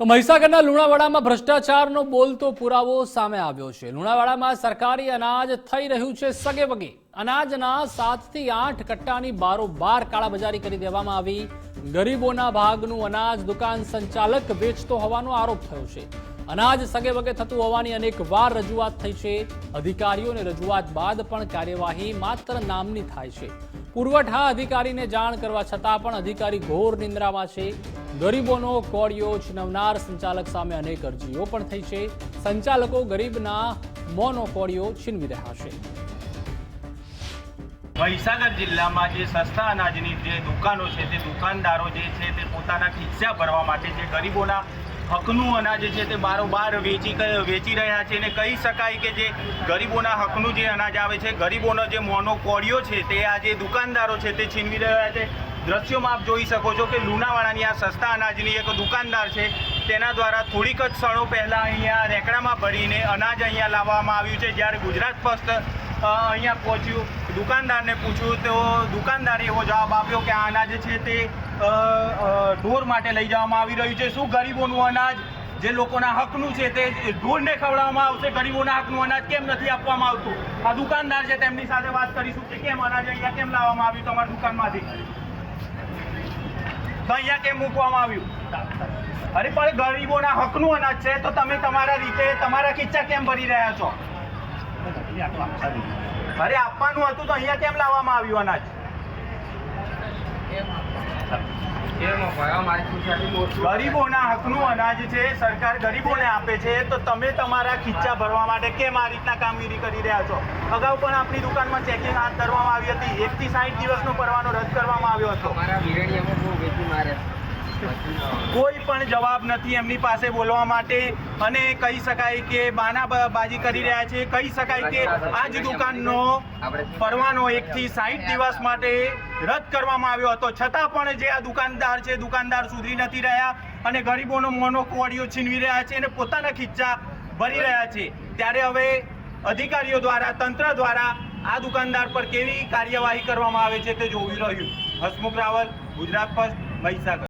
તો મહીસાગરના લુણાવાડામાં ભ્રષ્ટાચારનો બોલતો પુરાવો સામે આવ્યો છે. લુણાવાડામાં સરકારી અનાજ થઈ રહ્યું છે સગે વગે. અનાજના સાતથી આઠ કટ્ટાની બારોબાર કાળાબજારી કરી દેવામાં આવી. ગરીબોના ભાગનું અનાજ દુકાન સંચાલક વેચતો હોવાનો આરોપ થયો છે. અનાજ સગે વગે થતું હોવાની અનેક વાર રજૂઆત થઈ છે. અધિકારીઓને રજૂઆત બાદ પણ કાર્યવાહી માત્ર નામની થાય છે. પુરવઠા અધિકારીને જાણ કરવા છતાં પણ અધિકારી ઘોર નિંદ્રામાં છે. ગરીબોનો કોળિયો છીનવનાર સંચાલક સામે અનેક અરજીઓ પણ થઈ છે. સંચાલકો ગરીબના મોનો કોળિયો છીનવી રહ્યા છે. મહીસાગર જિલ્લામાં જે સસ્તા અનાજની જે દુકાનો છે, તે દુકાનદારો જે છે, તે પોતાના ખિસ્સા ભરવા માટે જે ગરીબોના હકનું અનાજ છે, તે બારોબાર વેચી વેચી રહ્યા છે અને કહી શકાય કે જે ગરીબોના હકનું જે અનાજ આવે છે, ગરીબોનો જે મોનો કોળિયો છે, તે આ જે દુકાનદારો છે, તે છીનવી રહ્યા છે. દ્રશ્યોમાં આપ જોઈ શકો છો કે લુણાવાડાની આ સસ્તા અનાજની એક દુકાનદાર છે. તેના દ્વારા થોડીક જ ક્ષણો પહેલાં અહીંયા રેકડામાં ભરીને અનાજ અહીંયા લાવવામાં આવ્યું છે. જ્યારે ગુજરાત ફર્સ્ટ અહીંયા પહોંચ્યું. દુકાનદારને પૂછ્યું, તો દુકાનદારે એવો જવાબ આપ્યો કે આ અનાજ છે તે ઢોર માટે લઈ જવામાં આવી રહ્યું છે. શું ગરીબોનું અનાજ, જે લોકોના હકનું છે તે ઢોરને ખવડાવવામાં આવશે? ગરીબોના હકનું અનાજ કેમ નથી આપવામાં આવતું? આ દુકાનદાર છે, તેમની સાથે વાત કરીશું કે કેમ અનાજ અહીંયા કેમ લાવવામાં આવ્યું તમારી દુકાનમાંથી? તો અહીંયા કેમ મૂકવામાં આવ્યું? અરે, પણ ગરીબોના હકનું અનાજ છે, તો તમે તમારા રીતે, તમારા ખીચા કેમ ભરી રહ્યા છો? અરે, આપવાનું હતું તો અહીંયા કેમ લાવવામાં આવ્યું અનાજ? ગરીબોના હકનું અનાજ છે, સરકાર ગરીબોને આપે છે, તો તમે તમારા ખીચા ભરવા માટે કેમ આ રીતના કામગીરી કરી રહ્યા છો? અગાઉ પણ આપણી દુકાનમાં ચેકિંગ હાથ ધરવામાં આવી હતી, એકથી સાઠ દિવસનો પરવાનો રદ કરવામાં આવ્યો હતો. કોઈ પણ જવાબ નથી એમની પાસે બોલવા માટે અને કહી શકાય કે બાના બાજી કરી રહ્યા છે. કહી શકાય કે આ જ દુકાનનો પરવાનો એકથી સાઠ દિવસ માટે રદ કરવામાં આવ્યો હતો. છતાં પણ જે આ દુકાનદાર છે, દુકાનદાર સુધરી નથી રહ્યા અને ગરીબોનો મોનોકોડીઓ છીનવી રહ્યા છે અને પોતાના ખીચ્ચા ભરી રહ્યા છે. ત્યારે હવે અધિકારીઓ દ્વારા, તંત્ર દ્વારા આ દુકાનદાર પર કેવી કાર્યવાહી કરવામાં આવે છે તે જોવી રહ્યું. હસમુખ રાવલ, ગુજરાત ફર્સ્ટ મહીસાગર